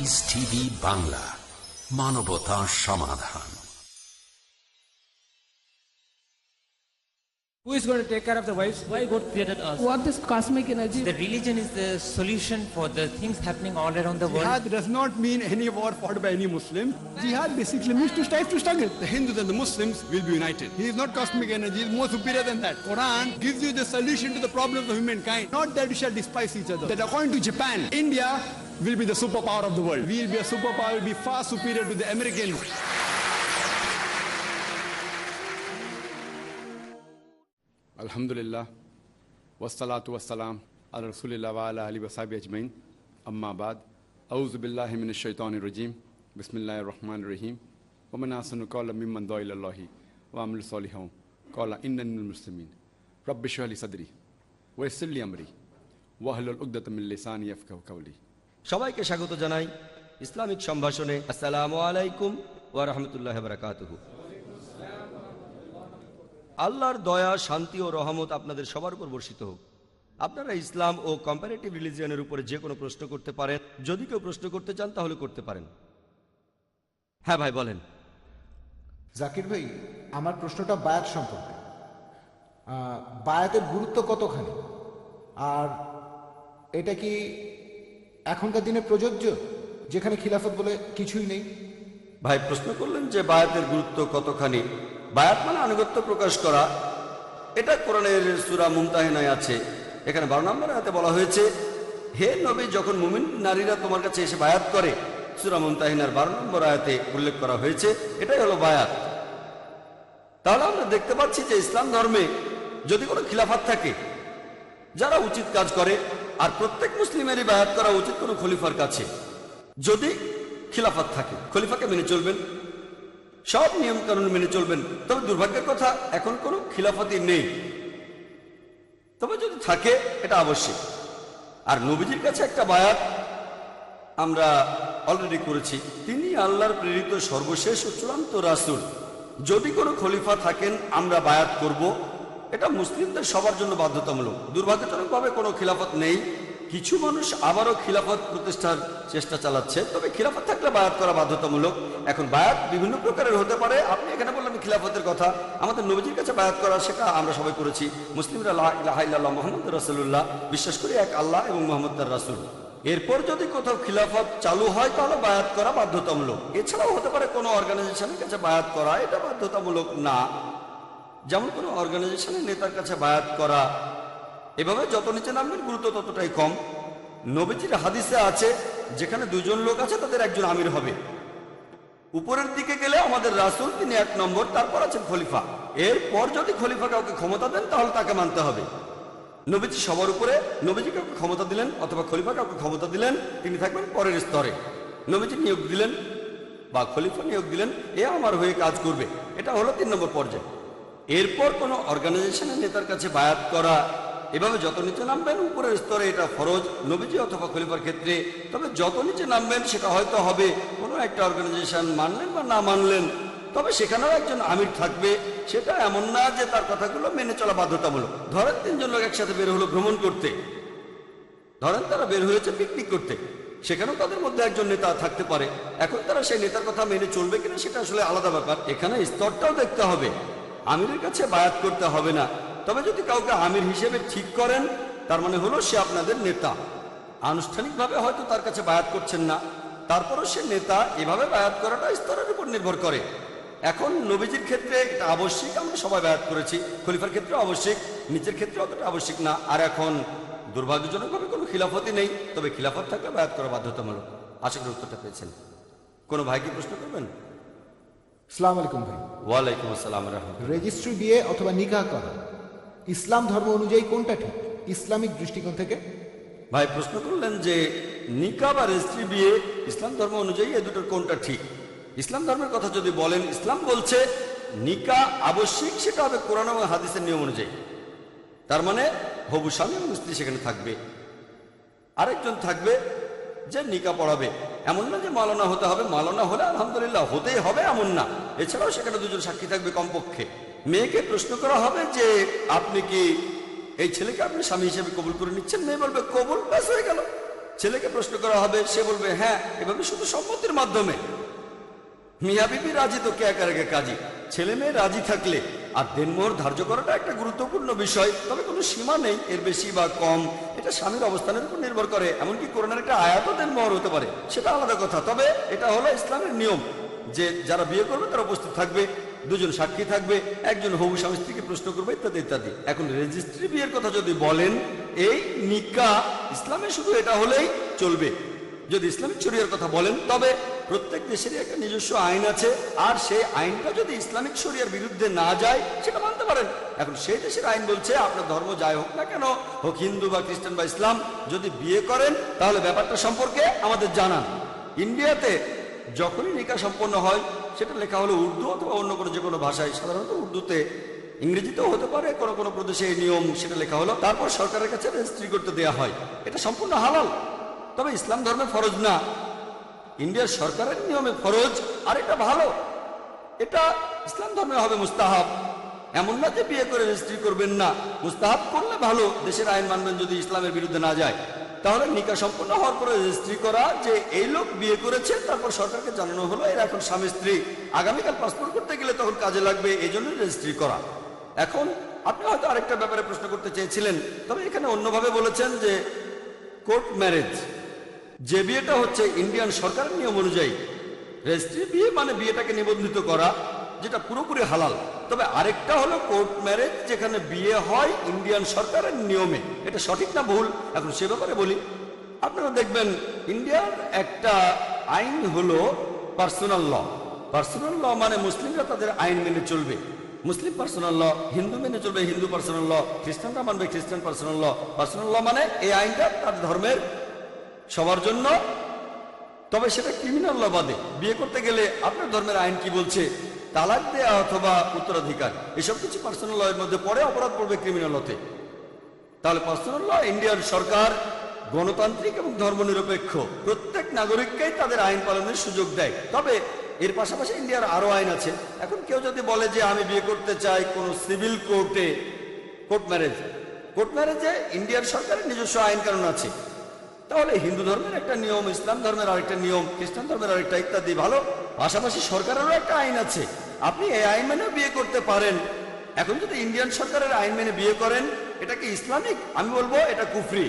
Piece TV Bangla মানবতা সমাধান Who is going to take care of the wives? Why God created us? What is cosmic energy? The religion is the solution for the things happening all around the world. Jihad does not mean any war fought by any Muslim. Jihad basically means to strive to struggle. The Hindus and the Muslims will be united. He is not cosmic energy, he is more superior than that. Quran gives you the solution to the problems of humankind. Not that we shall despise each other. That according to Japan, India will be the superpower of the world. We will be a superpower, will be far superior to the Americans. الحمد للہ وسلاۃ وسلام رسول اللہ وعلیٰ علیہ وصاب اجمعین اما بعد اعوذ باللہ من الشیطان الرجیم بسم اللہ الرحمن الرحیم ومن آسن قول ممن دعا اللہ وعمل صالحہ قول ان المسلمین رب شرح لی صدری ویسر لی امری وحل العقدۃ من لسانی یفقہ قولی সবাইকে স্বাগত জানাই Islamic সম্ভাষণে। আসসালামু আলাইকুম ওয়া রাহমাতুল্লাহি ওয়া আল্লাহর দয়া, শান্তি ও রহমত আপনাদের সবার উপর বর্ষিত হোক। আপনারা ইসলাম ও কম্পারেটিভ রিলিজিয়নের উপরে যে কোনো প্রশ্ন করতে পারেন। যদি কেউ প্রশ্ন করতে চান, তাহলে করতে পারেন। হ্যাঁ ভাই, বলেন। জাকির ভাই, আমার প্রশ্নটা বায়াত সম্পর্কে। বায়াতের গুরুত্ব কতখানি? আর এটা কি এখনকার দিনে প্রযোজ্য, যেখানে খিলাফত বলে কিছুই নেই? ভাই, প্রশ্ন করলেন যে বায়াতের গুরুত্ব কতখানি? বায়াত মানে আনুগত্য প্রকাশ করা। এটা কোরআনের সুরা মুমতাহিনায় আছে। এখানে বারো নম্বর আয়াতে বলা হয়েছে, হে নবী, যখন মুমিন নারীরা তোমার কাছে এসে বায়াত করে, সুরা মুমতাহিনার বারো নম্বর আয়াতে উল্লেখ করা হয়েছে, এটাই হলো বায়াত। তাহলে আমরা দেখতে পাচ্ছি যে ইসলাম ধর্মে যদি কোনো খিলাফাত থাকে, যারা উচিত কাজ করে আর প্রত্যেক মুসলিমেরই বায়াত করা উচিত কোনো খলিফার কাছে। যদি খিলাফাত থাকে, খলিফাকে মেনে চলবেন, সব নিয়ম কানুন মেনে চলবেন। তবে দুর্ভাগ্যের কথা, এখন কোনো খিলাফতি নেই। তবে যদি থাকে, এটা আবশ্যক। আর নবীজির কাছে একটা বায়াত আমরা অলরেডি করেছি। তিনি আল্লাহর প্রেরিত সর্বশেষ ও চূড়ান্ত রাসুল। যদি কোনো খলিফা থাকেন, আমরা বায়াত করব। এটা মুসলিমদের সবার জন্য বাধ্যতামূলক। দুর্ভাগ্যজনকভাবে কোনো খিলাফত নেই। কিছু মানুষ আবারও খিলাফত প্রতিষ্ঠার চেষ্টা চালাচ্ছে। তবে খিলাফত থাকলে বায়াত করা বাধ্যতামূলক। এখন বায়াত বিভিন্ন প্রকারের হতে পারে। আপনি এখানে বললেন খিলাফতের কথা। আমাদের নবীজির কাছে বায়াত করা সেটা আমরা সবাই করেছি। মুসলিমরা লা মোহাম্মদ রাসুল্লাহ বিশ্বাস করি এক আল্লাহ এবং মোহাম্মদ রাসুল। এরপর যদি কোথাও খিলাফত চালু হয় তাহলে বায়াত করা বাধ্যতামূলক। এছাড়াও হতে পারে কোনো অর্গানাইজেশনের কাছে বায়াত করা। এটা বাধ্যতামূলক না। যেমন কোনো অর্গানাইজেশনের নেতার কাছে বায়াত করা, এভাবে যত নিচে নামবেন গুরুত্ব ততটাই কম। নবীজির হাদিসে আছে, যেখানে দুজন লোক আছে, তাদের একজন আমির হবে। উপরের দিকে গেলে আমাদের রাসুল, তিনি এক নম্বর, তারপর আছেন খলিফা। এরপর যদি খলিফা কাউকে ক্ষমতা দেন, তাহলে তাকে মানতে হবে। নবীজি সবার উপরে, নবীজি কাউকে ক্ষমতা দিলেন, অথবা খলিফা কাউকে ক্ষমতা দিলেন, তিনি থাকবেন পরের স্তরে। নবীজি নিয়োগ দিলেন, বা খলিফা নিয়োগ দিলেন, এ আমার হয়ে কাজ করবে। এটা হলো তিন নম্বর পর্যায়ে। এরপর কোনো অর্গানাইজেশনের নেতার কাছে বায়াত করা এভাবে যত নিচে নামবেন, উপরের স্তরে এটা ফরজ, নবীজি অথবা খলিফার ক্ষেত্রে, তবে যত নিচে নামবেন, সেটা হয়তো হবে। কোনো একটা অর্গানাইজেশন মানলেন বা না মানলেন, তবে সেখানেও একজন আমির থাকবে। সেটা এমন না যে তার কথাগুলো মেনে চলা বাধ্যতামূলক। ধরেন তিনজন লোক একসাথে বের হলো ভ্রমণ করতে। ধরেন তারা বের হয়েছে পিকনিক করতে। সেখানেও তাদের মধ্যে একজন নেতা থাকতে পারে। এখন তারা সেই নেতার কথা মেনে চলবে কিনা, সেটা আসলে আলাদা ব্যাপার। এখানে স্তরটাও দেখতে হবে। আমিরের কাছে বায়াত করতে হবে না। তবে যদি কাউকে আমির হিসেবে ঠিক করেন, তার মানে হলো সে আপনাদের নেতা। আনুষ্ঠানিকভাবে হয়তো তার কাছে বায়াত করছেন না। তারপরও সে নেতা এভাবে বায়াত করাটা স্তরের উপর নির্ভর করে। এখন নবীজির ক্ষেত্রে এটা আবশ্যিক, আমরা সবাই বায়াত করেছি। খলিফার ক্ষেত্রে আবশ্যিক নিজের ক্ষেত্রে অতটা আবশ্যিক না। আর এখন দুর্ভাগ্যজনকভাবে কোনো খিলাফতই নেই, তবে খিলাফত থাকলে বায়াত করা বাধ্যতামূলক। আশা করি উত্তরটা পেয়েছেন। কোনো ভাই কি প্রশ্ন করবেন? সালাম আলাইকুম ভাই। ওয়ালাইকুম আসসালাম রেজিস্ট্রি বিয়ে অথবা নিকাহ করা ইসলাম ধর্ম অনুযায়ী কোনটা ঠিক? ইসলামিক দৃষ্টিকোণ থেকে। ভাই প্রশ্ন করলেন যে নিকা বা রেজিস্ট্রি বিয়ে ইসলাম ধর্ম অনুযায়ী এ দুটোর কোনটা ঠিক? ইসলাম ধর্মের কথা যদি বলেন ইসলাম বলছে নিকা আবশ্যিক সেটা হবে কোরআন এবং হাদিসের নিয়ম অনুযায়ী। তার মানে হবু স্বামী এবং স্ত্রী সেখানে থাকবে। আরেকজন থাকবে যে নিকা পড়াবে। এমন না যে মালনা হতে হবে, মালনা হলে আলহামদুলিল্লাহ হতেই হবে, এমন না। এছাড়াও সেখানে দুজন সাক্ষী থাকবে কমপক্ষে। মেয়েকে প্রশ্ন করা হবে যে, আপনি কি এই ছেলেকে আপনি স্বামী হিসেবে কবুল করে নিচ্ছেন? মেয়ে বলবে, কবুল ব্যাস হয়ে গেল। ছেলেকে প্রশ্ন করা হবে, সে বলবে হ্যাঁ এভাবে শুধু সম্মতির মাধ্যমে। মিয়া বিবি রাজি তো কে আগে কাজী? ছেলে মেয়ে রাজি থাকলে আর দেনমোহর ধার্য করাটা একটা গুরুত্বপূর্ণ বিষয়। তবে কোনো সীমা নেই, এর বেশি বা কম। এটা স্বামীর অবস্থানের উপর নির্ভর করে। এমনকি করোনার একটা আয়াতও দেনমোহর হতে পারে। সেটা আলাদা কথা। তবে এটা হলো ইসলামের নিয়ম যে যারা বিয়ে করবে তারা উপস্থিত থাকবে, দুজন সাক্ষী থাকবে, একজন হবু স্বামী স্ত্রীকে প্রশ্ন করবে, ইত্যাদি ইত্যাদি। এখন রেজিস্ট্রি বিয়ের কথা যদি বলেন, এই নিকা ইসলামে শুধু এটা হলেই চলবে। যদি ইসলামিক শরিয়ার কথা বলেন, তবে প্রত্যেক দেশেরই একটা নিজস্ব আইন আছে, আর সেই আইনটা যদি ইসলামিক শরিয়ার বিরুদ্ধে না যায়, সেটা মানতে পারেন। এখন সেই দেশের আইন বলছে, আপনার ধর্ম যাই হোক না কেন, হোক হিন্দু বা খ্রিস্টান বা ইসলাম, যদি বিয়ে করেন, তাহলে ব্যাপারটা সম্পর্কে আমাদের জানান। ইন্ডিয়াতে যখনই নিকা সম্পন্ন হয়, সেটা লেখা হলো উর্দু অথবা অন্য কোনো যে কোনো ভাষায়। সাধারণত উর্দুতে, ইংরেজিতেও হতে পারে, কোনো কোনো প্রদেশে এই নিয়ম সেটা লেখা হলো। তারপর সরকারের কাছে রেজিস্ট্রি করতে দেওয়া হয়। এটা সম্পূর্ণ হালাল। তবে ইসলাম ধর্মে ফরজ না। ইন্ডিয়ার সরকারের নিয়মে ফরজ, আর এটা ভালো। এটা ইসলাম ধর্মে হবে মুস্তাহাব। এমন না যে বিয়ে করে রেজিস্ট্রি করবেন না। মুস্তাহাব করলে ভালো, দেশের আইন মানবেন যদি ইসলামের বিরুদ্ধে না যায়। তাহলে নিকা সম্পন্ন হওয়ার পরে রেজিস্ট্রি করা, যে এই লোক বিয়ে করেছে, তারপর সরকারকে জানানো হলো, এরা এখন স্বামী স্ত্রী। আগামীকাল পাসপোর্ট করতে গেলে তখন কাজে লাগবে এই জন্য রেজিস্ট্রি করা। এখন আপনি হয়তো আরেকটা ব্যাপারে প্রশ্ন করতে চেয়েছিলেন, তবে এখানে অন্যভাবে বলেছেন যে কোর্ট ম্যারেজ যে বিয়েটা হচ্ছে ইন্ডিয়ান সরকারের নিয়ম অনুযায়ী। রেজিস্ট্রি বিয়ে মানে বিয়েটাকে নিবন্ধিত করা, যেটা পুরোপুরি হালাল। তবে আরেকটা হলো কোর্ট ম্যারেজ, যেখানে বিয়ে হয় ইন্ডিয়ান সরকারের নিয়মে। এটা সঠিক না ভুল? এখন সে ব্যাপারে বলি। আপনারা দেখবেন, ইন্ডিয়ার একটা আইন হলো পার্সোনাল ল। পার্সোনাল ল মানে মুসলিমরা তাদের আইন মেনে চলবে। মুসলিম পার্সোনাল ল, হিন্দু মেনে চলবে, হিন্দু পার্সোনাল ল, খ্রিস্টানরা মানবে খ্রিস্টান পার্সোনাল ল। পার্সোনাল ল মানে এই আইনটা তার ধর্মের সবার জন্য। তবে সেটা ক্রিমিনাল ল বাদে। বিয়ে করতে গেলে আপনার ধর্মের আইন কি বলছে? তালাক দেয়া অথবা উত্তরাধিকার, এসব কিছু পার্সোনাল ল এর মধ্যে পড়ে অপরাধ পড়বে ক্রিমিনাল লতে তাহলে পার্সোনাল ল ইন্ডিয়ার সরকার গণতান্ত্রিক এবং ধর্মনিরপেক্ষ, প্রত্যেক নাগরিককেই তাদের আইন পালনের সুযোগ দেয়। তবে এর পাশাপাশি ইন্ডিয়ার আরও আইন আছে। এখন কেউ যদি বলে যে, আমি বিয়ে করতে চাই কোন সিভিল কোর্টে কোর্ট ম্যারেজ কোর্ট ম্যারেজে ইন্ডিয়ার সরকারের নিজস্ব আইন কানুন আছে। তাহলে হিন্দু ধর্মের একটা নিয়ম, ইসলাম ধর্মের আরেকটা নিয়ম, খ্রিস্টান ধর্মের আরেকটা ইত্যাদি ভালো। পাশাপাশি সরকারেরও একটা আইন আছে। আপনি এই আইন মেনে বিয়ে করতে পারেন। এখন যদি ইন্ডিয়ান সরকারের আইন মেনে বিয়ে করেন, এটা কি ইসলামিক? আমি বলব এটা কুফরি।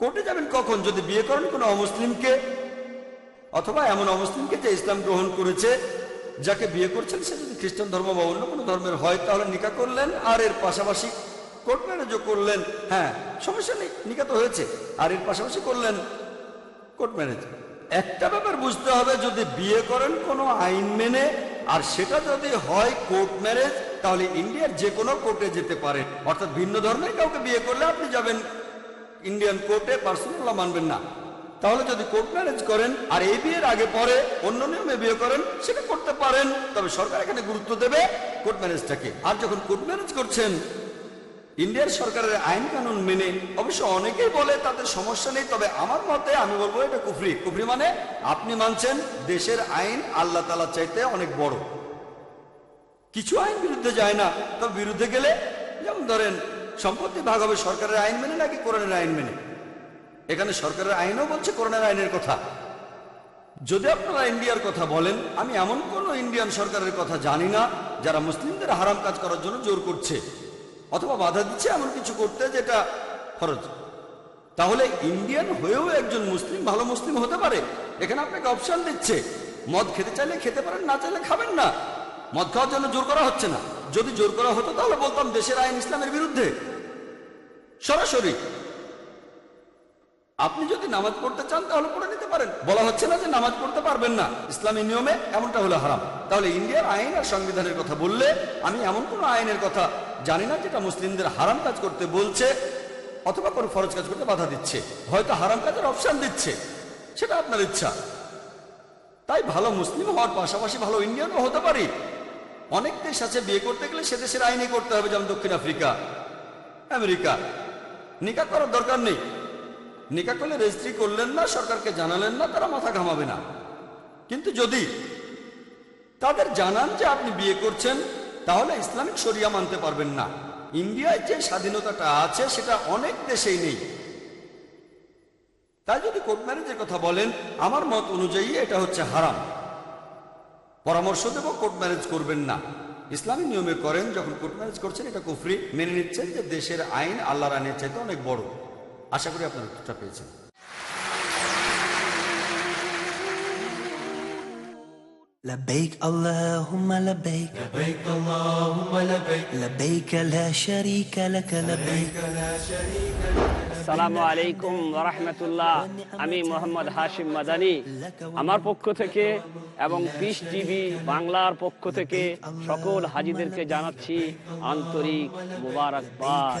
কোর্টে যাবেন কখন? যদি বিয়ে করেন কোনো অমুসলিমকে, অথবা এমন অমুসলিমকে যে ইসলাম গ্রহণ করেছে, যাকে বিয়ে করছেন, সে যদি খ্রিস্টান ধর্ম বা অন্য কোনো ধর্মের হয়, তাহলে নিকা করলেন আর এর পাশাপাশি কোর্ট ম্যারেজও করলেন। হ্যাঁ সমস্যা নেই নিকা তো হয়েছে। আর এর পাশাপাশি করলেন কোর্ট ম্যারেজ একটা ব্যাপার বুঝতে হবে, যদি বিয়ে করেন কোনো আইন মেনে, আর সেটা যদি হয় কোর্ট ম্যারেজ, তাহলে ইন্ডিয়ার যে কোনো কোর্টে যেতে পারেন। অর্থাৎ ভিন্ন ধর্মের কাউকে বিয়ে করলে আপনি যাবেন। ইন্ডিয়ান কোর্টে পার্সোনাল মানবেন না। তাহলে যদি কোর্ট ম্যারেজ করেন, আর এই বিয়ের আগে পরে অন্য নিয়মে বিয়ে করেন, সেটা করতে পারেন। তবে সরকার এখানে গুরুত্ব দেবে কোর্ট ম্যারেজটাকে। আর যখন কোর্ট ম্যারেজ করছেন ইন্ডিয়ার সরকারের আইন কানুন মেনে অবশ্য অনেকেই বলে তাদের সমস্যা নেই, তবে আমার মতে আমি বলব এটা কুফরি। কুফরি মানে আপনি মানছেন দেশের আইন আল্লাহ তালা চাইতে অনেক বড়। কিছু আইন বিরুদ্ধে যায় না, তবে বিরুদ্ধে গেলে যেমন ধরেন সম্পত্তি ভাগ হবে সরকারের আইন মেনে নাকি কোরআনের আইন মেনে? এখানে সরকারের আইনও বলছে কোরআনের আইনের কথা। যদি আপনারা ইন্ডিয়ার কথা বলেন, আমি এমন কোন ইন্ডিয়ান সরকারের কথা জানি না যারা মুসলিমদের হারাম কাজ করার জন্য জোর করছে। অথবা বাধা দিচ্ছে এমন কিছু করতে যেটা ফরজ। তাহলে ইন্ডিয়ান হয়েও একজন মুসলিম, ভালো মুসলিম হতে পারে। এখানে আপনাকে অপশন দিচ্ছে। মদ খেতে চাইলে খেতে পারেন, না চাইলে খাবেন না। মদ খাওয়ার জন্য জোর করা হচ্ছে না। যদি জোর করা হতো তাহলে বলতাম দেশের আইন ইসলামের বিরুদ্ধে। সরাসরি আপনি যদি নামাজ পড়তে চান, তাহলে পড়ে নিতে পারেন। বলা হচ্ছে না যে নামাজ পড়তে পারবেন না। ইসলামী নিয়মে এমনটা হলো হারাম। তাহলে ইন্ডিয়ার আইন আর সংবিধানের কথা বললে আমি এমন কোন আইনের কথা জানি না যেটা মুসলিমদের হারাম কাজ করতে বলছে অথবা কোনো ফরজ কাজ করতে বাধা দিচ্ছে। হয়তো হারাম কাজের অপশন দিচ্ছে। সেটা আপনার ইচ্ছা। তাই ভালো মুসলিম হওয়ার পাশাপাশি ভালো ইন্ডিয়ানও হতে পারি। অনেক দেশ আছে, বিয়ে করতে গেলে সে দেশের আইনে করতে হবে, যেমন দক্ষিণ আফ্রিকা, আমেরিকা। নিকা করার দরকার নেই। নিকা করলে রেজিস্ট্রি করলেন না, সরকারকে জানালেন না, তারা মাথা ঘামাবে না। কিন্তু যদি তাদের জানান যে আপনি বিয়ে করছেন, তাহলে ইসলামিক শরিয়া মানতে পারবেন না। ইন্ডিয়ায় যে স্বাধীনতাটা আছে, সেটা অনেক দেশেই নেই। তাই যদি কোর্ট ম্যারেজের কথা বলেন, আমার মত অনুযায়ী এটা হচ্ছে হারাম। পরামর্শ দেব, কোর্ট ম্যারেজ করবেন না। ইসলামী নিয়মে করেন, যখন কোর্ট ম্যারেজ করছেন, এটা কুফরি মেনে নিচ্ছেন যে দেশের আইন আল্লাহর আইনের চাইতে অনেক বড়। আশা করি আপনার উত্তরটা পেয়েছেন لبيك اللهم لبيك لبيك اللهم لبيك لبيك لا شريك لك لبيك আসসালামু আলাইকুম রহমতুল্লাহ আমি মোহাম্মদ হাশিম মাদানি আমার পক্ষ থেকে এবং পিস টিভি বাংলার পক্ষ থেকে সকল হাজিদেরকে জানাচ্ছি আন্তরিক মুবারকবাদ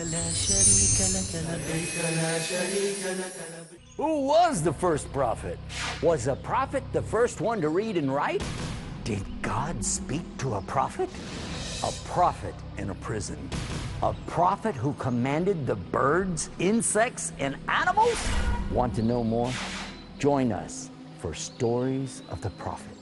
Who was the first prophet? Was a prophet the first one to read and write? Did God speak to a prophet? A prophet in a prison. A prophet who commanded the birds, insects, and animals? Want to know more? Join us for Stories of the Prophet.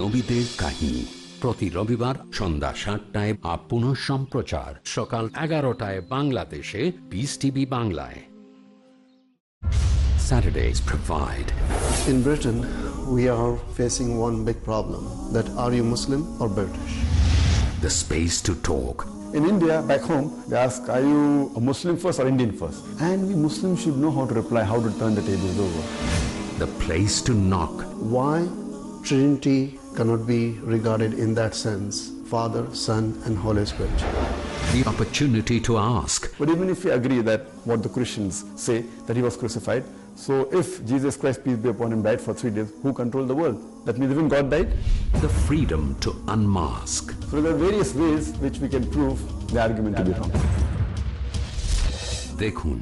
নবীদের কাহিনী প্রতি রবিবার সন্ধ্যা সাতটায় up পুনঃ সম্প্রচার সকাল এগারোটায় বাংলাদেশে পিস টিভি বাংলায় Saturdays provide In Britain, we are facing one big problem that are you Muslim or British? the space to talk in India, back home, they ask, are you a Muslim first or Indian first? And we Muslims should know how to reply, how to turn the tables over. the place to knock Why Trinity cannot be regarded in that sense Father, Son, and Holy Spirit? the opportunity to ask But even if we agree that what the Christians say, that he was crucified, so if Jesus Christ, peace be upon him, died for three days, who controlled the world? That means even God died? the freedom to unmask So there are various ways which we can prove the argument to be wrong. দেখুন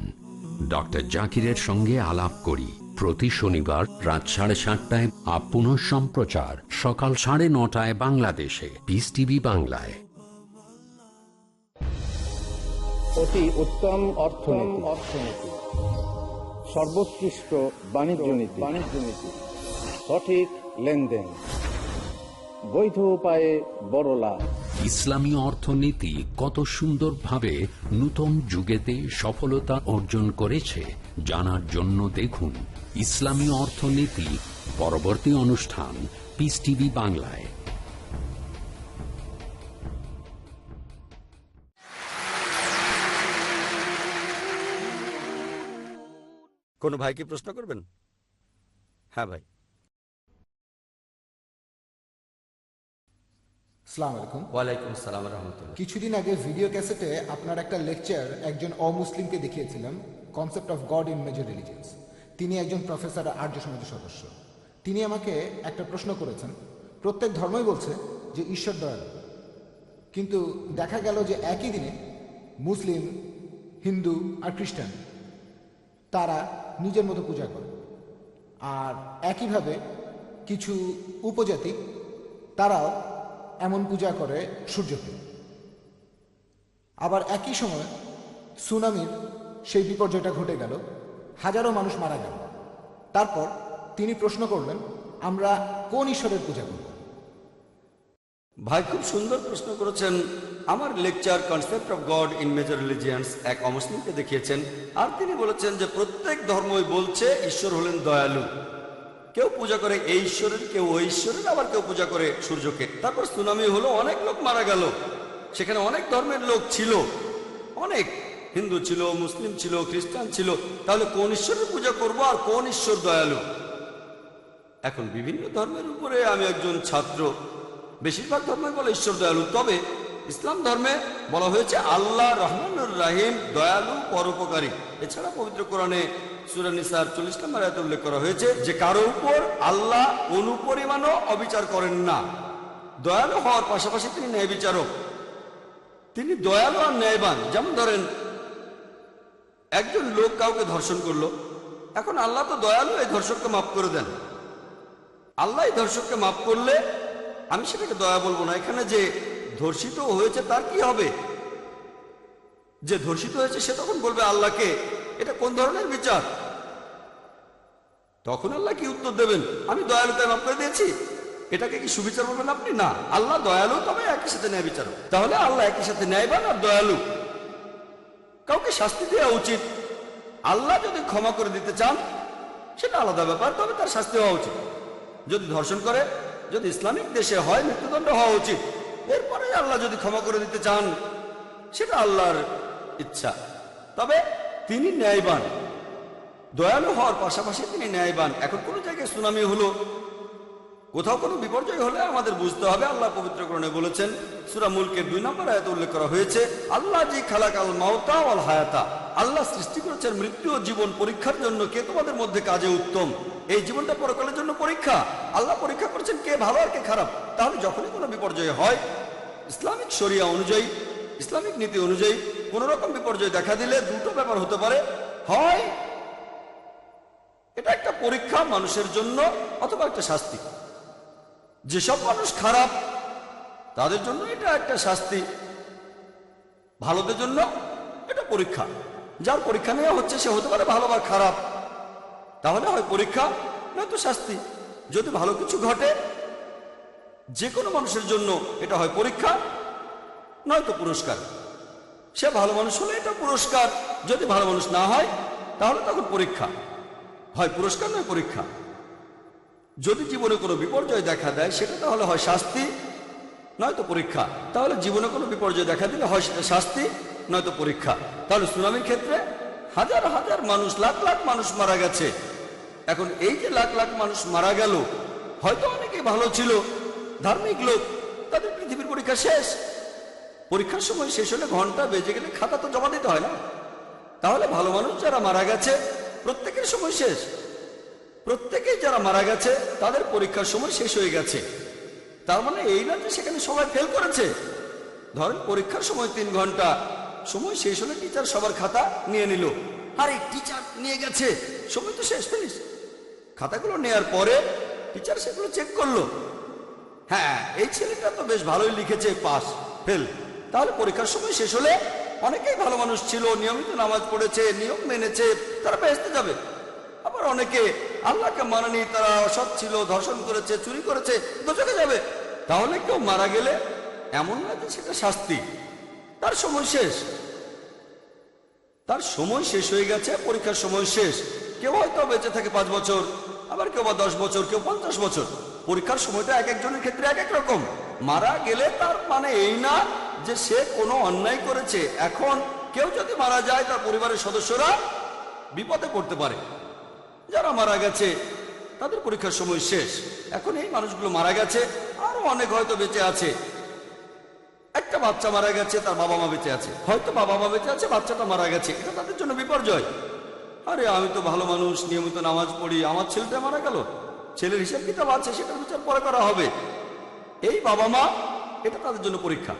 doctor জাকিরের সঙ্গে আলাপ করি প্রতি শনিবার রাত সাড়ে সাতটায় আপ পুনঃ সম্প্রচার সকাল সাড়ে নটায় বাংলাদেশে পিস টিভি বাংলায় অতি উত্তম অর্থনীতি অর্থনীতি সর্বোৎকৃষ্ট বাণিজ্য নীতি। বাণিজ্য নীতি। সঠিক লেনদেন। বৈধ উপায়ে বড় লাভ। ইসলামী অর্থনীতি কত সুন্দরভাবে নূতন যুগেতে সফলতা অর্জন করেছে জানার জন্য দেখুন ইসলামী অর্থনীতি পরবর্তী অনুষ্ঠান পিস টিভি বাংলায়। কোনো ভাইকে প্রশ্ন করবেন? হ্যাঁ ভাই। সালাম আলাইকুম। ওয়ালাইকুম আসসালাম রহমতুল্লাহ। কিছুদিন আগে ভিডিও ক্যাসেটে আপনার একটা লেকচার একজন অমুসলিমকে দেখিয়েছিলাম concept of God in major religions তিনি একজন প্রফেসর আর্য সমাজের সদস্য। তিনি আমাকে একটা প্রশ্ন করেছেন। প্রত্যেক ধর্মই বলছে যে ঈশ্বর দয়ালু। কিন্তু দেখা গেল যে একই দিনে মুসলিম হিন্দু আর খ্রিস্টান তারা নিজের মতো পূজা করে। আর একইভাবে কিছু উপজাতি, তারাও এমন পূজা করে সূর্যকে। আবার একই সময় সুনামির সেই বিপর্যয়টা ঘটে গেল, হাজারো মানুষ মারা গেল। তারপর তিনি প্রশ্ন করলেন, আমরা কোন ঈশ্বরের পূজা করব? ভাই, খুব সুন্দর প্রশ্ন করেছেন। আমার lecture concept of God in major religions এক অমুসলিমকে দেখিয়েছেন, আর তিনি বলেছেন যে প্রত্যেক ধর্মই বলছে ঈশ্বর হলেন দয়ালু। কেউ পূজা করে এই ঈশ্বরের, কেউ ওই ঈশ্বরের, আবার কেউ পূজা করে সূর্যকে। তারপর সুনামি হলো, অনেক লোক মারা গেল। সেখানে অনেক ধর্মের লোক ছিল। অনেক হিন্দু ছিল, মুসলিম ছিল, খ্রিস্টান ছিল। তাহলে কোন ঈশ্বরের পূজা করব আর কোন ঈশ্বর দয়ালু? এখন বিভিন্ন ধর্মের উপরে আমি একজন ছাত্র। বেশিরভাগ ধর্মে বলে ঈশ্বর দয়ালু। তবে ইসলাম ধর্মে বলা হয়েছে আল্লাহ রহমানুর রাহিম, দয়ালু, পরোপকারী। এছাড়া পবিত্র কোরআনে সুরানিসার চল্লিশ নম্বর আয়াতে উল্লেখ করা হয়েছে যে কারও উপর আল্লাহ অনুপরিমাণও অবিচার করেন না। দয়ালু হওয়ার পাশাপাশি তিনি ন্যায় বিচারক। তিনি দয়ালু আর ন্যায়বান। যেমন ধরেন, একজন লোক কাউকে ধর্ষণ করল, এখন আল্লাহ তো দয়ালু, এই ধর্ষককে মাফ করে দেন। আল্লাহ এই ধর্ষককে মাফ করলে আমি সেটাকে দয়া বলব না। এখানে যে ধর্ষিত হয়েছে, তার কি হবে? যে ধর্ষিত হয়েছে, সে তখন বলবে আল্লাহকে, এটা কোন ধরনের বিচার? তখন আল্লাহ কি উত্তর দেবেন? আমি দয়ালুকে মাফ করে দিয়েছি। এটাকে কি সুবিচার বলবেন আপনি? না, আল্লাহ দয়ালু, তবে একই সাথে ন্যায় বিচারক। তাহলে আল্লাহ একই সাথে ন্যায়বান আর দয়ালু? কাউকে শাস্তি দেওয়া উচিত। আল্লাহ যদি ক্ষমা করে দিতে চান, সেটা আলাদা ব্যাপার, তবে তার শাস্তি হওয়া উচিত। যদি ধর্ষণ করে, যদি ইসলামিক দেশে হয়, মৃত্যুদণ্ড হওয়া উচিত। এরপরে আল্লাহ যদি ক্ষমা করে দিতে চান, সেটা আল্লাহর ইচ্ছা। তবে তিনি ন্যায়বান। দয়ালু হওয়ার পাশাপাশি তিনি ন্যায়বান। এখন কোনো জায়গায় সুনামি হলো, কোথাও কোনো বিপর্যয় হলে আমাদের বুঝতে হবে। আল্লাহ পবিত্রকরণে বলেছেন, সুরা মুলকের দুই নম্বর আয়াত উল্লেখ করা হয়েছে, আল্লাহ জি খালাক আল মাওতা আল হায়াতা। আল্লাহ সৃষ্টি করেছেন মৃত্যু ও জীবন পরীক্ষার জন্য কে তোমাদের মধ্যে কাজে উত্তম? এই জীবনটা পরকালের জন্য পরীক্ষা। আল্লাহ পরীক্ষা করেছেন কে ভালো আর কে খারাপ। তাহলে যখনই কোনো বিপর্যয় হয়, ইসলামিক শরিয়া অনুযায়ী, ইসলামিক নীতি অনুযায়ী কোন রকম বিপর্যয় দেখা দিলে দুটো ব্যাপার হতে পারে। হয়, এটা একটা পরীক্ষা মানুষের জন্য অথবা একটা শাস্তি। যেসব মানুষ খারাপ, তাদের জন্য এটা একটা শাস্তি। ভালোদের জন্য এটা পরীক্ষা। যার পরীক্ষা নেওয়া হচ্ছে, সে হতে পারে ভালো বা খারাপ। তাহলে হয় পরীক্ষা নয়তো শাস্তি। যদি ভালো কিছু ঘটে যে কোনো মানুষের জন্য এটা হয় পরীক্ষা, নয়তো পুরস্কার। সে ভালো মানুষ হলে এটা পুরস্কার। যদি ভালো মানুষ না হয়, তাহলে তখন পরীক্ষা। হয় পুরস্কার, নয় পরীক্ষা। যদি জীবনে কোনো বিপর্যয় দেখা দেয়, সেটা তাহলে হয় শাস্তি, নয়তো পরীক্ষা। তাহলে জীবনে কোনো বিপর্যয় দেখা দিলে হয় সেটা শাস্তি, নয়তো পরীক্ষা। তাহলে সুনামির ক্ষেত্রে হাজার হাজার মানুষ, লাখ লাখ মানুষ মারা গেছে। এখন এই যে লাখ লাখ মানুষ মারা গেল, হয়তো অনেকে ভালো ছিল, ধার্মিক লোক, তাদের পৃথিবীর পরীক্ষা শেষ। পরীক্ষার সময় শেষ হলে ঘণ্টা বেজে গেলে খাতা তো জমা দিতে হয় না। তাহলে ভালো মানুষ যারা মারা গেছে, প্রত্যেকের সময় শেষ। প্রত্যেকেই যারা মারা গেছে, তাদের পরীক্ষার সময় শেষ হয়ে গেছে। তার মানে এই না যে সেখানে সবাই ফেল করেছে। ধরেন পরীক্ষার সময় তিন ঘণ্টা, সময় শেষ হলে টিচার সবার খাতা নিয়ে নিল। আরে টিচার নিয়ে গেছে, সময় তো শেষ ফিনিস খাতাগুলো নেয়ার পরে টিচার সেগুলো চেক করল। হ্যাঁ এই ছেলেটা তো বেশ ভালোই লিখেছে, পাস ফেল তাহলে পরীক্ষার সময় শেষ হলে অনেকেই ভালো মানুষ ছিল, নিয়মিত নামাজ পড়েছে, নিয়ম মেনেছে, তারা বেহেস্তে যাবে। আবার অনেকে আল্লাহকে মানেনি, তারা অসৎ ছিল, ধর্ষণ করেছে, চুরি করেছে দোচকে যাবে। তাহলে কেউ মারা গেলে এমন না যে সেটা শাস্তি। তার সময় শেষ। তার সময় শেষ হয়ে গেছে, পরীক্ষার সময় শেষ। কেউ হয়তো বেঁচে থাকে পাঁচ বছর। আবার কেউ বা দশ বছর, কেউ পঞ্চাশ বছর। পরীক্ষার সময়টা এক একজনের ক্ষেত্রে এক এক রকম। মারা গেলে তার মানে এই না যে সে কোনো অন্যায় করেছে। এখন কেউ যদি মারা যায়, তার পরিবারের সদস্যরা বিপদে পড়তে পারে। যারা মারা গেছে, তাদের পরীক্ষার সময় শেষ। এখন এই মানুষগুলো মারা গেছে, আরও অনেক হয়তো বেঁচে আছে। একটা বাচ্চা মারা গেছে, তার বাবা মা বেঁচে আছে। হয়তো বাবা মা বেঁচে আছে, বাচ্চাটা মারা গেছে। এটা তাদের জন্য বিপর্যয়। আরে, আমি তো ভালো মানুষ, নিয়মিত নামাজ পড়ি, আমার ছেলেটা মারা গেল। ছেলের হিসাব কিতাব আছে সেটার বিচার পরে করা হবে। এই বাবা মা, এটা তাদের জন্য পরীক্ষা।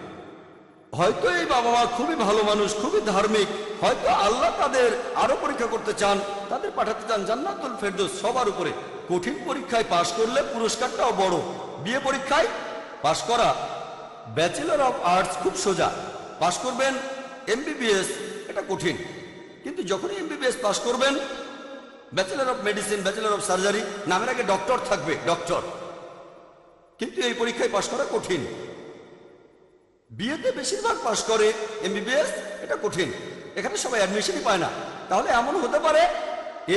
হয়তো এই বাবা মা খুবই ভালো মানুষ, খুবই ধার্মিক, হয়তো আল্লাহ তাদের আরও পরীক্ষা করতে চান, তাদের পাঠাতে চান জান্নাতুল ফেরদৌস সবার উপরে। কঠিন পরীক্ষায় পাশ করলে পুরস্কারটাও বড়। বিয়ে পরীক্ষায় পাশ করা। ব্যাচেলর অফ আর্টস খুব সোজা। পাশ করবেন এমবিবিএস এটা কঠিন। কিন্তু যখনই এমবিবিএস পাশ করবেন bachelor of medicine bachelor of surgery নামের আগে ডক্টর থাকবে ডক্টর কিন্তু এই পরীক্ষায় পাশ করা কঠিন। বিয়েতে বেশিরভাগ পাশ করে এমবিবিএস এটা কঠিন। এখানে সবাই অ্যাডমিশনই পায় না। তাহলে এমন হতে পারে,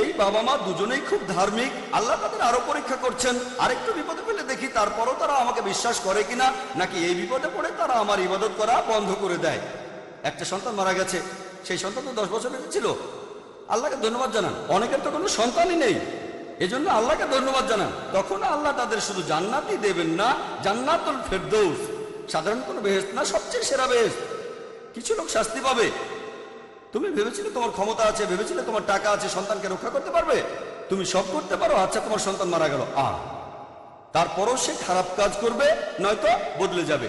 এই বাবা মা দুজনেই খুব ধার্মিক, আল্লাহ তাদের আরও পরীক্ষা করছেন। আরেকটু বিপদে ফেলে দেখি তারপরও তারা আমাকে বিশ্বাস করে কিনা, নাকি এই বিপদে পড়ে তারা আমার ইবাদত করা বন্ধ করে দেয়। একটা সন্তান মারা গেছে সেই সন্তান তো দশ বছরের ছিল। আল্লাহকে ধন্যবাদ জানান। অনেকের তো কোনো সন্তানই নেই। এজন্য আল্লাহকে ধন্যবাদ জানান। তখন আল্লাহ তাদের শুধু জান্নাতই দেবেন না, জান্নাতুল ফেরদৌস। সাধারণ কোনো বেহেস্ত না, সবচেয়ে সেরা বেহেস্ত কিছু লোক শাস্তি পাবে। তুমি ভেবেছিলে তোমার ক্ষমতা আছে, ভেবেছিলে তোমার টাকা আছে, সন্তানকে রক্ষা করতে পারবে? তুমি সব করতে পারো আচ্ছা তোমার সন্তান মারা গেল। আ, তারপরও সে খারাপ কাজ করবে, নয়তো বদলে যাবে।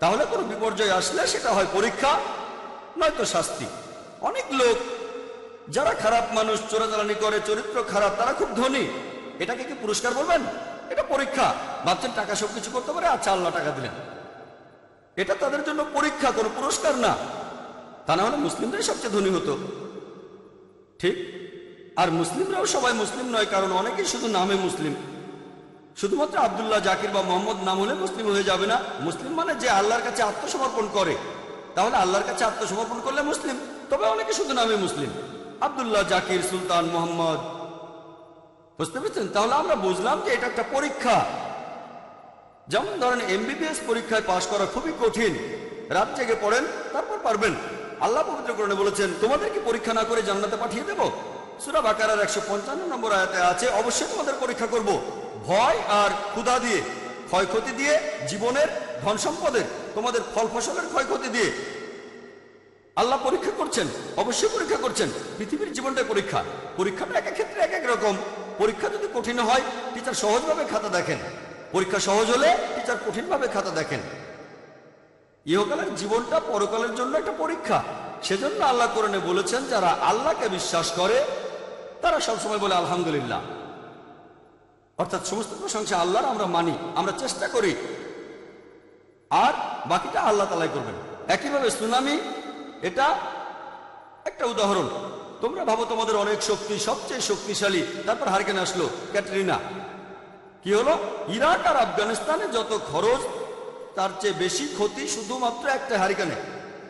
তাহলে কোনো বিপর্যয় আসলে সেটা হয় পরীক্ষা। নয়তো শাস্তি। অনেক লোক, যারা খারাপ মানুষ, চোরাচালানি করে, চরিত্র খারাপ, তারা খুব ধনী। এটাকে কি পুরস্কার বলবেন? এটা পরীক্ষা। ভাবছেন টাকা সবকিছু করতে পারে আচ্ছা আল্লাহ টাকা দিলেন। এটা তাদের জন্য পরীক্ষা, কোনো পুরস্কার না। তা না হলে মুসলিমরাই সবচেয়ে ধনী হতো। ঠিক? আর মুসলিমরাও সবাই মুসলিম নয়, কারণ অনেকেই শুধু নামে মুসলিম। শুধুমাত্র আবদুল্লাহ জাকির বা মোহাম্মদ নাম হলে মুসলিম হয়ে যাবে না। মুসলিম মানে যে আল্লাহর কাছে আত্মসমর্পণ করে। তাহলে আল্লাহর কাছে আত্মসমর্পণ করলে মুসলিম। তবে অনেকে শুধু নামে মুসলিম। আবদুল্লাহ জাকির সুলতান মোহাম্মদ। বুঝতে পেরেছেন? তাহলে আমরা বুঝলাম যে এটা একটা পরীক্ষা। যেমন ধরেন এমবিবিএস পরীক্ষায় পাশ করা খুবই কঠিন। রাত জেগে পড়েন, তারপর পারবেন। আল্লাহ পবিত্রকরণে বলেছেন, তোমাদের কি পরীক্ষা না করে জান্নাতে পাঠিয়ে দেব? সুরা বাকারার একশো পঞ্চান্ন নম্বর আয়াতে আছে, অবশ্যই তোমাদের পরীক্ষা করব। ভয় আর ক্ষুধা দিয়ে, ক্ষয়ক্ষতি দিয়ে, জীবনের ধন সম্পদের, তোমাদের ফল ফসলের ক্ষয়ক্ষতি দিয়ে। আল্লাহ পরীক্ষা করছেন, অবশ্যই পরীক্ষা করছেন। পৃথিবীর জীবনটাই পরীক্ষা। পরীক্ষাটা এক এক ক্ষেত্রে এক এক রকম। পরীক্ষা যদি কঠিন হয় টিচার সহজভাবে খাতা দেখেন। পরীক্ষা সহজ হলে টিচার কঠিনভাবে খাতা দেখেন। ইহকালের জীবনটা পরকালের জন্য একটা পরীক্ষা। সেজন্য আল্লাহ কোরআনে বলেছেন, যারা আল্লাহকে বিশ্বাস করে, তারা সবসময় বলে, আলহামদুলিল্লাহ। অর্থাৎ সমস্ত প্রশংসা আল্লাহর, আমরা মানি, আমরা চেষ্টা করি। আর বাকিটা আল্লাহ তালাই করবেন। একইভাবে সুনামি, এটা একটা উদাহরণ। তোমরা ভাবো তোমাদের অনেক শক্তি, সবচেয়ে শক্তিশালী। তারপর হারিকেন আসলো, ক্যাটরিনা। কি হলো? ইরাক আর আফগানিস্তানে যত খরচ, তার চেয়ে বেশি ক্ষতি শুধুমাত্র একটা হারিকেনে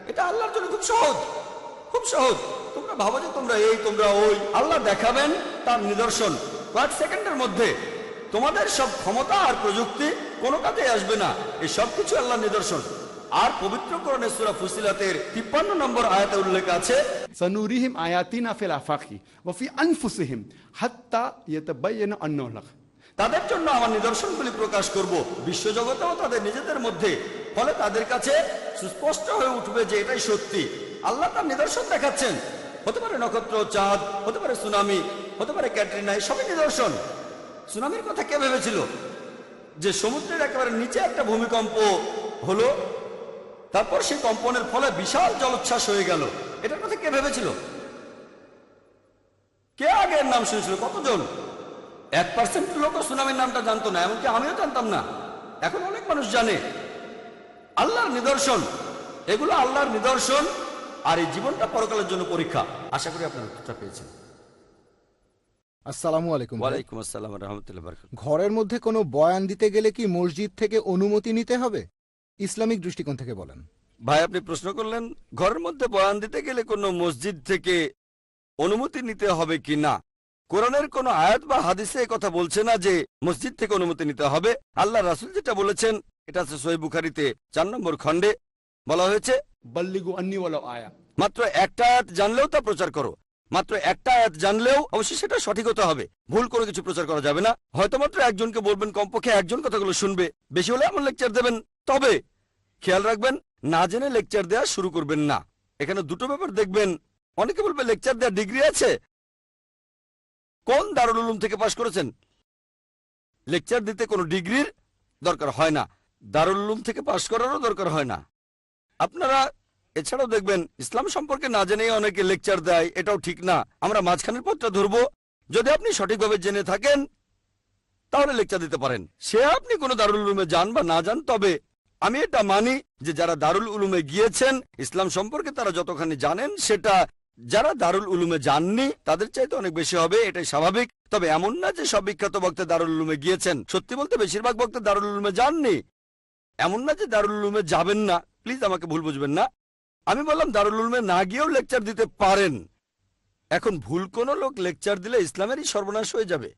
এটা আল্লাহর জন্য খুব সহজ। খুব সহজ। তোমরা ভাবো যে তোমরা এই, তোমরা ওই। আল্লাহ দেখাবেন তার নিদর্শন। কয়েক সেকেন্ডের মধ্যে তোমাদের সব ক্ষমতা আর প্রযুক্তি কোনো কাজে আসবে না। এই সব কিছু আল্লাহ নিদর্শন। আর পবিত্রকরণের সুরা ফুসিলাতের তিপ্পান্ন নম্বর আয়াতে উল্লেখ আছে সানুরিহিম আয়াতিনা ফিল আফাকি ওয়া আনফুসিহিম হাত্তা ইয়াতাবায়ানা আন্নাহু হক তাদের জন্য আমার নিদর্শনগুলি প্রকাশ করব। বিশ্বজগতেও তাদের নিজেদের মধ্যে। ফলে তাদের কাছে সুস্পষ্ট হয়ে উঠবে যে এটাই সত্যি। আল্লাহ তার নিদর্শন দেখাচ্ছেন। হতে পারে নক্ষত্র চাঁদ হতে পারে সুনামি হতে পারে ক্যাটরিনা সবই নিদর্শন। সুনামির কথা কে ভেবেছিল? যে সমুদ্রের একেবারে নিচে একটা ভূমিকম্প হলো, তারপর সেই কম্পনের ফলে বিশাল জলোচ্ছ্বাস হয়ে গেল। এটার কথা কে ভেবেছিল? কে আগে এর নাম শুনেছিল? কতজন? এক পার্সেন্ট লোক সুনামির নামটা জানতো না, এমনকি আমিও জানতাম না। এখন অনেক মানুষ জানে। আল্লাহর নিদর্শন, এগুলো আল্লাহর নিদর্শন, আর এই জীবনটা পরকালের জন্য পরীক্ষা। আশা করি আপনার উত্তরটা পেয়েছেন। আসসালামু আলাইকুম ওয়ালাইকুম আসসালাম রহমতুল্লাহ ঘরের মধ্যে কোনো বয়ান দিতে গেলে কি মসজিদ থেকে অনুমতি নিতে হবে? ইসলামিক দৃষ্টিকোণ থেকে বলেন। ভাই আপনি প্রশ্ন করলেন ঘরের মধ্যে বয়ান দিতে গেলে কোনো মসজিদ থেকে অনুমতি নিতে হবে কি না? কোরআনের কোন আয়াত বা হাদিসে কথা বলছে না যে মসজিদ থেকে অনুমতি নিতে হবে? আল্লাহ রাসুল যেটা বলেছেন এটা আছে সোহেব বুখারিতে চার নম্বর খণ্ডে। বলা হয়েছে বল্লিগু আনিওলা আয়া। মাত্র একটা আয়াত জানলেও তা প্রচার করো। মাত্র একটা আয়াত জানলেও অবশ্যই সেটা সঠিক হতে হবে। ভুল কোনো কিছু প্রচার করা যাবে না। হয়তো মাত্র একজনকে বলবেন, কমপক্ষে একজন কথাগুলো শুনবে। বেশি হলে এমন লেকচার দেবেন। তবে খেয়াল রাখবেন, না জেনে লেকচার দেওয়া শুরু করবেন না। এখানে দুটো ব্যাপার দেখবেন। অনেকে বলবে লেকচার দেওয়ার ডিগ্রি আছে? কোন দারুল উলুম থেকে পাশ করেছেন? লেকচার দিতে কোনো ডিগ্রির দরকার হয় না। দারুল উলুম থেকে পাশ করারও দরকার হয় না। আপনারা এছাড়াও দেখবেন, ইসলাম সম্পর্কে না জেনেই অনেকে লেকচার দেয়, এটাও ঠিক না। আমরা মাঝখানের পথটা ধরবো। যদি আপনি সঠিকভাবে জেনে থাকেন, তাহলে লেকচার দিতে পারেন। সে আপনি কোনো দারুল উলুমে যান বা না যান, তবে আমি এটা মানি যে যারা দারুল উলুমে গিয়েছেন, ইসলাম সম্পর্কে তারা যতখানি জানেন, সেটা যারা দারুল উলুমে যাননি, তাদের চাইতে অনেক বেশি হবে, এটাই স্বাভাবিক। তবে এমন না যে সব বিখ্যাত বক্তা দারুল উলুমে গিয়েছেন। সত্যি বলতে বেশিরভাগ বক্তা দারুল উলুমে যাননি। এমন না যে দারুল উলুমে যাবেন না। প্লিজ আমাকে ভুল বুঝবেন না। আমি বললাম, দারুল উলুমে না গিয়েও লেকচার দিতে পারেন। এখন ভুল কোন লোক লেকচার দিলে ইসলামেরই সর্বনাশ হয়ে যাবে।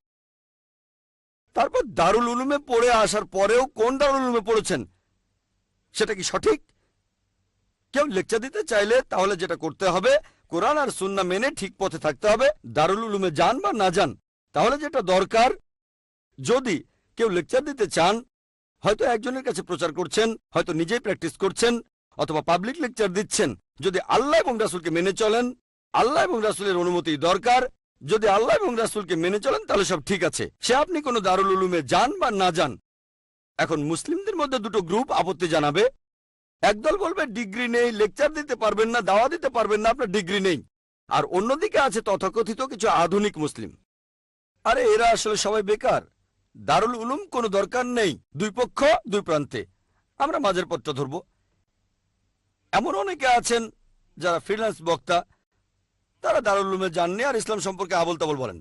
তারপর দারুল উলুমে পড়ে আসার পরেও কোন দারুল উলুমে পড়েছেন? সেটা কি সঠিক? কেউ লেকচার দিতে চাইলে তাহলে যেটা করতে হবে, কোরআন আর সুন্না মেনে ঠিক পথে থাকতে হবে। দারুল উলুমে যান বা না যান, তাহলে যেটা দরকার, যদি কেউ লেকচার দিতে চান, হয়তো একজনের কাছে প্রচার করছেন, হয়তো নিজেই প্র্যাকটিস করছেন অথবা পাবলিক লেকচার দিচ্ছেন। যদি আল্লাহ এবং রাসুলকে মেনে চলেন, আল্লাহ এবং রাসুলের অনুমতি দরকার। যদি আল্লাহ এবং রাসুলকে মেনে চলেন, তাহলে সব ঠিক আছে। সে আপনি কোনো দারুল উলুমে যান বা না যান, এখন মুসলিমদের মধ্যে দুটো গ্রুপ আপত্তি জানাবে। একদল বলবে ডিগ্রি নেই লেকচার দিতে পারবেন না, দাওয়া দিতে পারবেন না, আপনার ডিগ্রি নেই। আর অন্যদিকে আছে তথাকথিত কিছু আধুনিক মুসলিম। আরে, এরা আসলে সবাই বেকার। দারুল উলুম কোনো দরকার নেই। দুই পক্ষ, দুই প্রান্তে। আমরা মাঝের পথটা ধরব। এমন অনেকে আছেন যারা ফ্রিল্যান্স বক্তা, তারা দারুল উলুমে যাননি আর ইসলাম সম্পর্কে আবল তাবল বলেন।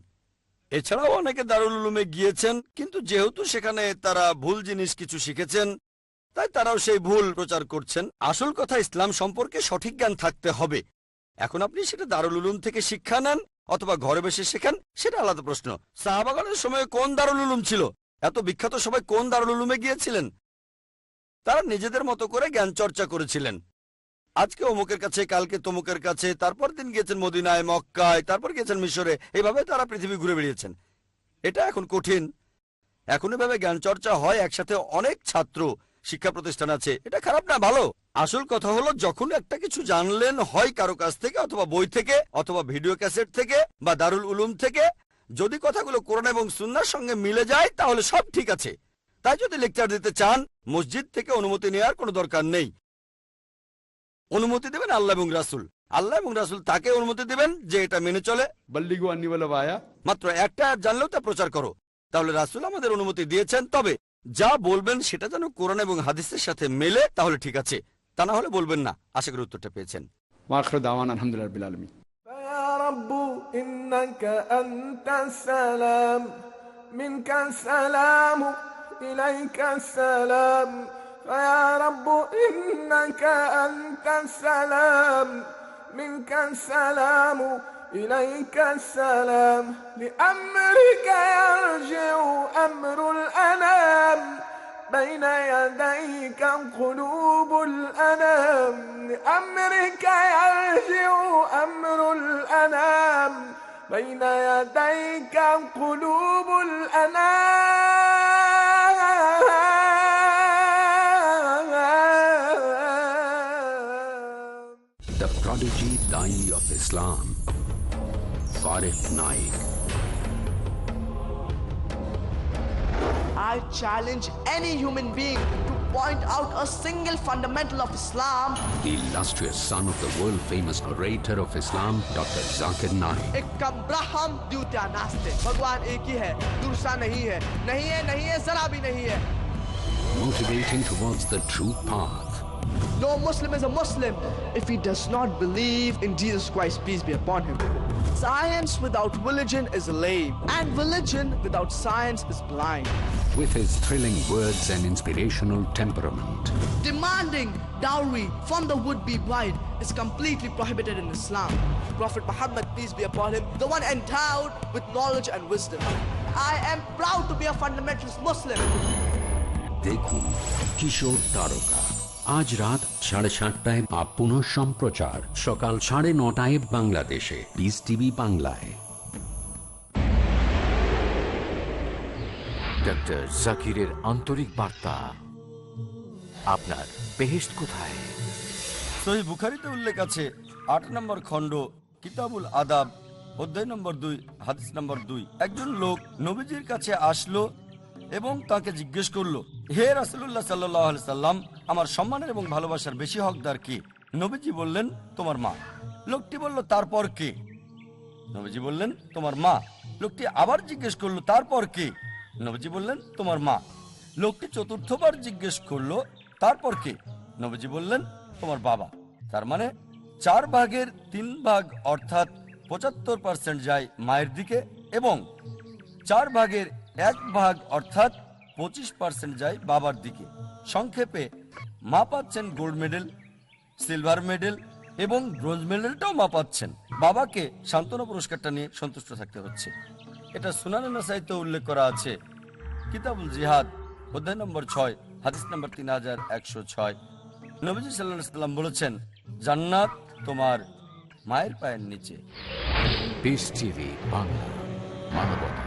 এছাড়াও অনেকে দারুল উলুমে গিয়েছেন, কিন্তু যেহেতু সেখানে তারা ভুল জিনিস কিছু শিখেছেন, তাই তারাও সেই ভুল প্রচার করছেন। আসল কথা, ইসলাম সম্পর্কে সঠিক জ্ঞান থাকতে হবে। এখন আপনি সেটা দারুল উলুম থেকে শিক্ষা নেন অথবা ঘরে বসে শেখেন, সেটা আলাদা প্রশ্ন। সাহাবাগানের সময় কোন দারুল উলুম ছিল? এত বিখ্যাত সবাই কোন দারুল উলুমে গিয়েছিলেন? তারা নিজেদের মতো করে জ্ঞান চর্চা করেছিলেন। আজকে অমুকের কাছে, কালকে তমুকের কাছে, তারপর দিন গিয়েছেন মদিনায়, মক্কায়, তারপর গিয়েছেন মিশরে। এইভাবে তারা পৃথিবী ঘুরে বেড়িয়েছেন। এটা এখন কঠিন। এখন এভাবে জ্ঞান চর্চা হয়, একসাথে অনেক ছাত্র শিক্ষা প্রতিষ্ঠান আছে। এটা খারাপ না, ভালো। আসল কথা হলো, যখন একটা কিছু জানলেন হয় কারও কাছ থেকে, অথবা বই থেকে, অথবা ভিডিও ক্যাসেট থেকে, বা দারুল উলুম থেকে, যদি কথাগুলো কোরআন এবং সুন্নার সঙ্গে মিলে যায়, তাহলে সব ঠিক আছে। তাই যদি লেকচার দিতে চান, মসজিদ থেকে অনুমতি নেওয়ার কোনো দরকার নেই। অনুমতি দেবেন আল্লাহ এবং রাসুল। আল্লাহ এবং রাসুল তাকে অনুমতি দেবেন যে এটা মেনে চলে। মাত্র একটা জানলেও তা প্রচার করো। তাহলে রাসুল আমাদের অনুমতি দিয়েছেন। তবে যা বলবেন সেটা যেন কোরআন এবং হাদিসের সাথে মেলে তাহলে ঠিক আছে। তা না হলে বলবেন না। আশা করি উত্তরটা পেয়েছেন। আলহামদুলিল্লাহ فيا رب إنك أنت السلام منك السلام إليك السلام. لأمرك يرجع أمر الأنام بين يديك قلوب الأنام. لأمرك يرجع أمر الأنام بين يديك قلوب الأنام. Islam, Farif Naik. I challenge any human being to point out a single fundamental of Islam. The illustrious son of the world-famous orator of Islam, Dr. Zakir Naik. एकम ब्रह्म द्वितीय नास्ते भगवान एक ही है दूसरा नहीं है नहीं है नहीं है जरा भी नहीं है motivating towards the true path. No Muslim is a Muslim if he does not believe in Jesus Christ, peace be upon him. Science without religion is lame, and religion without science is blind. With his thrilling words and inspirational temperament, Demanding dowry from the would-be bride is completely prohibited in Islam. Prophet Muhammad, peace be upon him, the one endowed with knowledge and wisdom. I am proud to be a fundamentalist Muslim. দেখুন কিশোর তারকা আজ রাত সাড়ে সাতটায় up পুনঃ সম্প্রচার। সকাল সাড়ে নটায় বাংলাদেশে। পিস টিভি বাংলায়। ডক্টর জাকিরের আন্তরিক বার্তা। আপনার বেহেস্ট কোথায়? সহি বুখারিতে উল্লেখ আছে আট নম্বর খণ্ড কিতাবুল আদাব অধ্যায় নম্বর দুই হাদিস নম্বর দুই। একজন লোক নবীজির কাছে আসলো এবং তাকে জিজ্ঞেস করল, হে রাসুল্লাহ সাল্লাহ সাল্লাম, আমার সম্মানের এবং ভালোবাসার বেশি হকদার কি? নবীজি বললেন, তোমার মা। লোকটি বলল, তারপর কে? নবীজি বললেন, তোমার মা। লোকটি আবার জিজ্ঞেস করল, তারপর কে? নবীজি বললেন, তোমার মা। লোকটি চতুর্থবার জিজ্ঞেস করল, তারপর কে? নবীজি বললেন, তোমার বাবা। তার মানে চার ভাগের তিন ভাগ অর্থাৎ পঁচাত্তর পার্সেন্ট যায় মায়ের দিকে এবং চার ভাগের এক ভাগ অর্থাৎ পঁচিশ পার্সেন্ট যায় বাবার দিকে। সংক্ষেপে, মা পাচ্ছেন গোল্ড মেডেল, সিলভার মেডেল এবং ব্রোঞ্জ মেডেলটাও মা পাচ্ছেন। বাবাকে সান্ত্বনা পুরস্কারটা নিয়ে সন্তুষ্ট থাকতে হচ্ছে। এটা সুনানা সাহিত্য উল্লেখ করা আছে। কিতাবুল জিহাদ, অধ্যায় নম্বর ছয়, হাদিস নম্বর তিন হাজার একশো ছয়। নবীজি সাল্লাহ সাল্লাম বলেছেন, জান্নাত তোমার মায়ের পায়ের নিচে। বাংলা, মানবতা।